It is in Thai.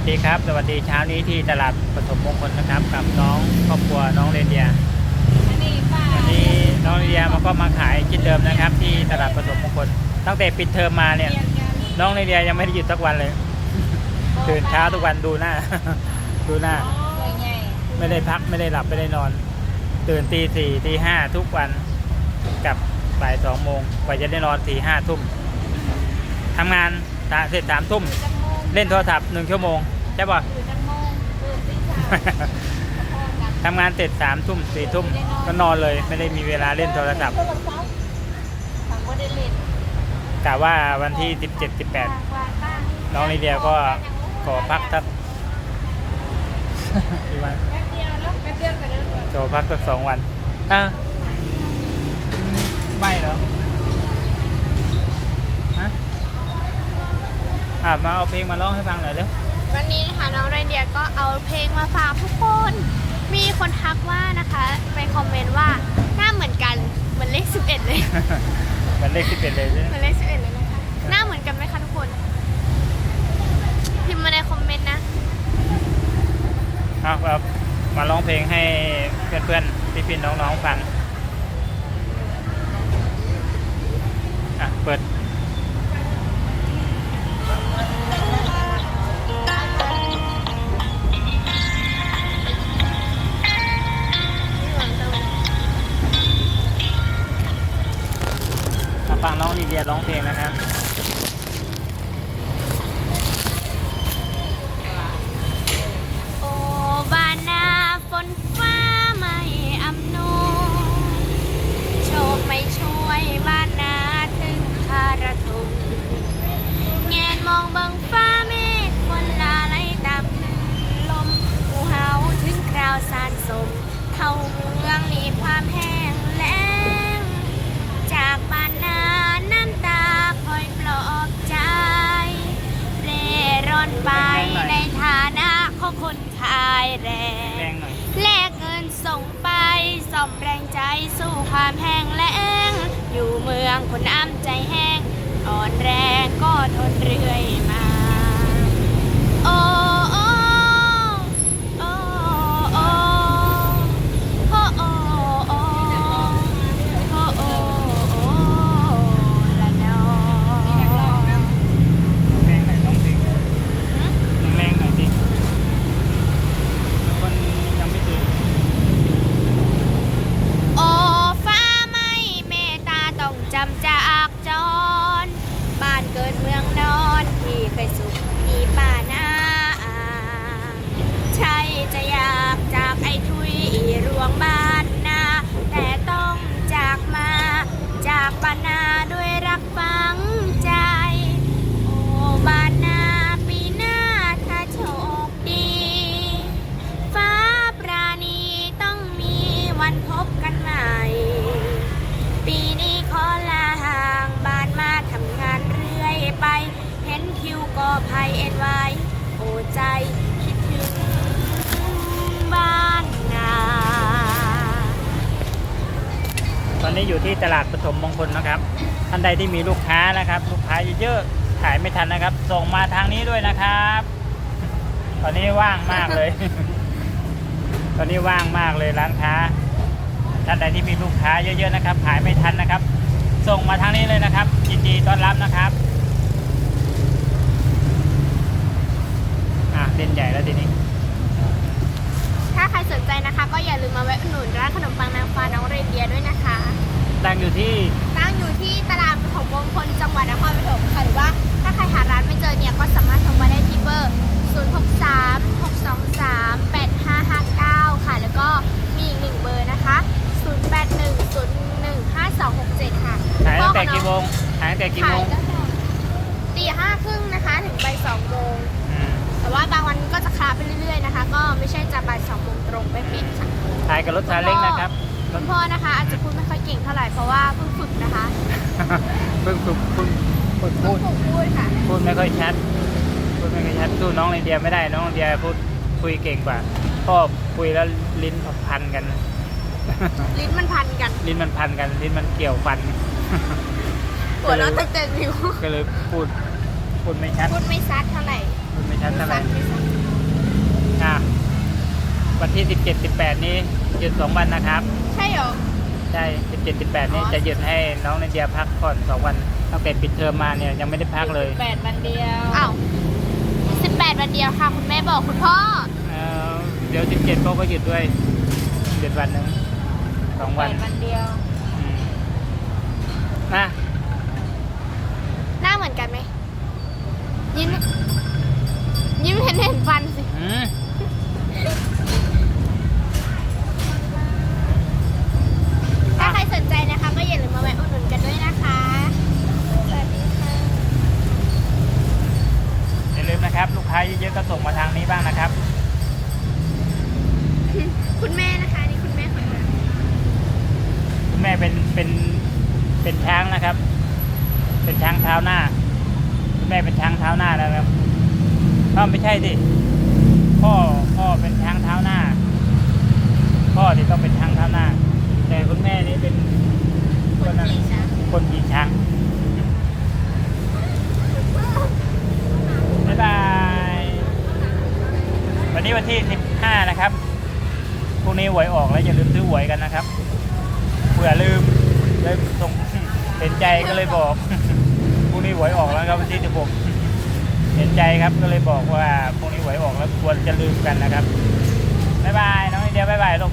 วัสดีครับ สวัสดีเช้านี้ที่ตลาดปฐมมงคลนะครับ กับน้องครอบครัวน้องเรนเดียอันนี้ป้าวันนี้น้องเรนเดียมันก็มาขายกินเดิมนะครับ ที่ตลาดปฐมมงคลตั้งแต่ปิดเทอมมาเนี่ยเรียนกันน้องเรนเดียยังไม่ได้หยุดสักวันเลยตื่นเช้าทุกวันดูหน้า ดูหน้าสวยใหญ่ไม่ได้พักไม่ได้หลับไม่ได้นอน ตื่นตีสี่ตีห้าทุกวันกลับบ่ายสองโมงกว่าจะได้นอนสี่ห้าทุ่มทำงานเสร็จสามทุ่มจังโมง เล่นโทรศัพท์หนึ่งชั่วโมง ใช่ป่ะอยู่จังโมงตื่นตีสามพอกันทำงานเสร็จสามทุ่มสี่ทุ่มก็นอนเลยไม่ได้มีเวลาเล่นโทรศัพท์โทรศัพท์ทางบริเลตกะว่าวันที่สิบเจ็ดสิบแปดน้องลีเดียก็ขอพักสักกี่วันแป๊บเดียวแล้วแป๊บเดียวกันเลยขอพักสักสองวันอะไม่เหรอฮะ อะมาเอาเพลงมาร้องให้ฟังหน่อยเร็ววันนี้นะคะน้องไรเดียก็เอาเพลงมาฝากทุกคน มีคนทักว่านะคะไปคอมเมนต์ว่าหน้าเหมือนกันเหมือนเลข11 เลยมันเลขสิบเอ็ดเลยใช่ไหมเหมือนเลข11เลยนะคะหน้าเหมือนกันไหมคะทุกคนพิมพ์มาในคอมเมนต์นะเอาเอามาร้องเพลงให้เพื่อนๆพี่ๆน้องๆฟังอะเปิด ฟังน้องลีเดียร้องเพลงนะครับโอ้บานนาฝนฟ้าไม่อำนวยโชคไม่ช่วยบ้านนาถึงคาระทมแงนมองเบิงฟ้าเมฆฝนลาไหลตามคลื่นลมหูเฮาถึงคราวสารสม เข้าเมืองมีความแห้ง ไปในฐานะของคนขายแรแรงงหน่อย แลกเงินส่งไปส่อมแรงใจสู้ความแห้งแล้ง อยู่เมืองคนน้ำใจแห้ง อ่อนแรงก็ทนเรื่อย นี้อยู่ที่ตลาดปฐมมงคลนะครับ ท่านใดที่มีลูกค้านะครับ ลูกค้าเยอะๆขายไม่ทันนะครับ ส่งมาทางนี้ด้วยนะครับ ตอนนี้ว่างมากเลย ตอนนี้ว่างมากเลยร้านค้า ท่านใดที่มีลูกค้าเยอะๆนะครับ ขายไม่ทันนะครับ ส่งมาทางนี้เลยนะครับยินดีต้อนรับนะครับอะเล่นใหญ่แล้วทีนี้ ถ้าใครสนใจ นะคะก็อย่าลืมมาแวะอุดหนุนร้านขนมปังนางฟ้าน้องเรนเดียด้วยนะคะ ตั้งอยู่ที่ ตั้งอยู่ที่ตลาดปฐมมงคลจังหวัดนครปฐมค่ะหรือว่าถ้าใครหาร้านไม่เจอเนี่ยก็สามารถโทรมาได้ที่เบอร์ 063 623 8559 ค่ะ แล้วก็มีอีกหนึ่งเบอร์นะคะ 081 01 5267 ค่ะขายตั้งแต่กี่โมงขายตั้งแต่กี่โมขายงตั้งแต่ตีห้าครึ่งนะคะถึงบ่ายสองโมง อืมแต่ว่าบางวันก็จะค้าไปเรื่อยๆนะคะ ก็ไม่ใช่จะบ่ายสองโมงตรงไปปิดค่ะขายกับรถซาเล้งนะครับรคุถณพ่อนะคะอาจจะพูดไม่ค่อยเก่งเท่าไหร่เพราะว่าเพิ่งฝึกนะคะเพิ่งฝึกเพิ่งฝึกเพิ่พูงดฝึกพูดค่ะพูดไม่ค่อยชัดพูดไม่ค่อยชัดสู้น้องไอเดียไม่ได้น้องไอเดียพูดคุยเก่งกว่าพ่อคุยแล้วลิ้นพันกัน ลิ้นมันพันกัน ลิ้นมันพันกัน ลิ้นมันเกี่ยวฟันหัวเราะตั้งแต่นิ้วก็เลยพูดพูดไม่ชัดพูดไม่ซัดเท่าไหร่พูดไม่ชัดเท่าไหร่ไม่ซัดอะ วันที่ 17 18 นี้หยุด 2 วันนะครับ ใช่เหรอ ใช่ 17 18 นี้จะหยุดให้น้องนาเดียพักก่อน 2 วันตั้งแต่ปิดเทอมมาเนี่ยยังไม่ได้พักเลยแปดวันเดียวอ้าวสิบแปดวันเดียวค่ะคุณแม่บอกคุณพ่อเอ่อเดี๋ยว 17เขาก็หยุดด้วยหยุดวันหนึ่งสองแปวันดวันเดียวอืมมาหน้าเหมือนกันไหมยิ้มยิ้ม คุณแม่นะคะนี่คุณแม่ของเราคุณแม่เป็นเป็นเป็นช้างนะครับ เป็นช้างเท้าหน้า คุณแม่เป็นช้างเท้าหน้าแล้วครับพ่อไม่ใช่ดิพ่อพ่อเป็นช้างเท้าหน้า พ่อที่ต้องเป็นช้างเท้าหน้า แต่คุณแม่นี่เป็นคนขี่ช้างคนขี่ช้างบ๊ายบายวันนี้วันที่ 15 นะครับ พรุ่งนี้หวยออกแล้วอย่าลืมซื้อหวยกันนะครับเผื่อลืมเลยตรงเห็นใจก็เลยบอกพวกนี้หวยออกแล้วครับวันที่16เห็นใจครับก็เลยบอกว่าพวกนี้หวยออกแล้วควรจะลืมกันนะครับบ๊ายบายน้องไอเดียบ๊ายบายลูก